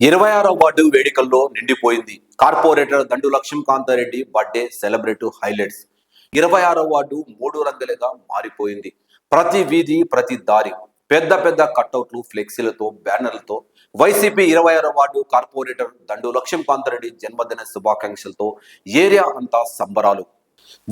ఇరవై ఆరో వార్డు వేడుకల్లో నిండిపోయింది. Corporator Dandu Lakshmikantareddy birthday celebrate highlights. ఇరవై ఆరో వార్డు మూడు రంగులుగా మారిపోయింది. ప్రతి వీధి ప్రతి దారి పెద్ద పెద్ద కట్అవుట్లు ఫ్లెక్సీలతో బ్యానర్లతో వైసీపీ ఇరవై ఆరో వార్డు కార్పొరేటర్ దండు లక్ష్మీకాంతారెడ్డి జన్మదిన శుభాకాంక్షలతో ఏరియా అంతా సంబరాలు.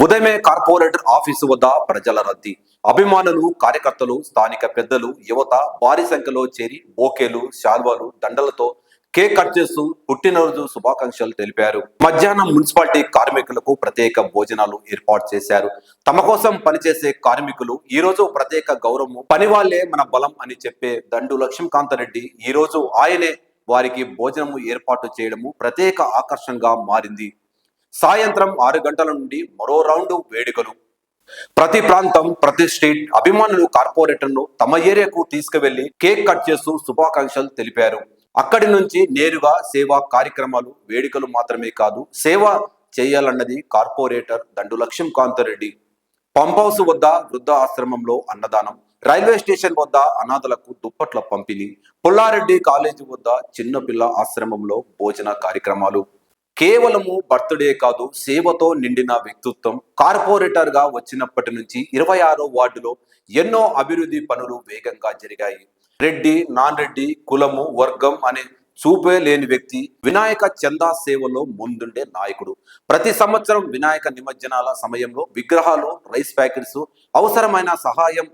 ఉదయమే కార్పొరేటర్ ఆఫీసు వద్ద ప్రజల రద్దీ అభిమానులు కార్యకర్తలు స్థానిక పెద్దలు యువత భారీ సంఖ్యలో చేరి బోకేలు శాల్వాలు దండలతో కేక్ కట్ చేస్తూ పుట్టినరోజు శుభాకాంక్షలు తెలిపారు. మధ్యాహ్నం మున్సిపాలిటీ కార్మికులకు ప్రత్యేక భోజనాలు ఏర్పాటు చేశారు. తమ కోసం పనిచేసే కార్మికులు ఈ రోజు ప్రత్యేక గౌరవం పని వాళ్ళే మన బలం అని చెప్పే దండు లక్ష్మీకాంతరెడ్డి ఈ రోజు ఆయనే వారికి భోజనము ఏర్పాటు చేయడము ప్రత్యేక ఆకర్షణగా మారింది. సాయంత్రం ఆరు గంటల నుండి మరో రౌండ్ వేడుకలు. ప్రతి ప్రాంతం ప్రతి స్ట్రీట్ అభిమానులు కార్పొరేటర్ను తమ ఏరియాకు తీసుకువెళ్ళి కేక్ కట్ చేస్తూ శుభాకాంక్షలు తెలిపారు. అక్కడి నుంచి నేరుగా సేవా కార్యక్రమాలు వేడుకలు మాత్రమే కాదు సేవ చేయాలన్నది corporator Dandu Lakshmikantareddy pump house వద్ద వృద్ధ ఆశ్రమంలో అన్నదానం రైల్వే స్టేషన్ వద్ద అనాథలకు దుప్పట్ల పంపిణీ పుల్లారెడ్డి కాలేజీ వద్ద చిన్నపిల్ల ఆశ్రమంలో భోజన కార్యక్రమాలు. కేవలము బర్త్డే కాదు సేవతో నిండిన వ్యక్తిత్వం. కార్పొరేటర్గా వచ్చినప్పటి నుంచి ఇరవై ఆరో వార్డులో ఎన్నో అభివృద్ధి పనులు వేగంగా జరిగాయి. రెడ్డి నాన్ రెడ్డి కులము వర్గం అనే చూపే లేని వ్యక్తి వినాయక చందా సేవలో ముందుండే నాయకుడు. ప్రతి సంవత్సరం వినాయక నిమజ్జనాల సమయంలో విగ్రహాలు రైస్ ప్యాకెట్స్ అవసరమైన సహాయం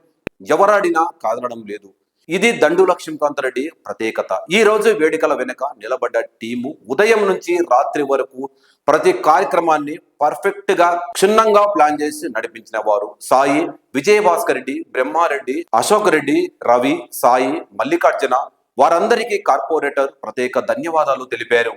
ఎవరడినా కాదనడం లేదు. ఇది దండు లక్ష్మీకాంత్ రెడ్డి ప్రత్యేకత. ఈ రోజు వేడుకల వెనుక నిలబడ్డ టీము ఉదయం నుంచి రాత్రి వరకు ప్రతి కార్యక్రమాన్ని పర్ఫెక్ట్గా క్షుణ్ణంగా ప్లాన్ చేసి నడిపించిన వారు సాయి విజయభాస్కర్ రెడ్డి బ్రహ్మారెడ్డి అశోక్ రెడ్డి రవి సాయి మల్లికార్జున వారందరికీ కార్పొరేటర్ ప్రత్యేక ధన్యవాదాలు తెలిపారు.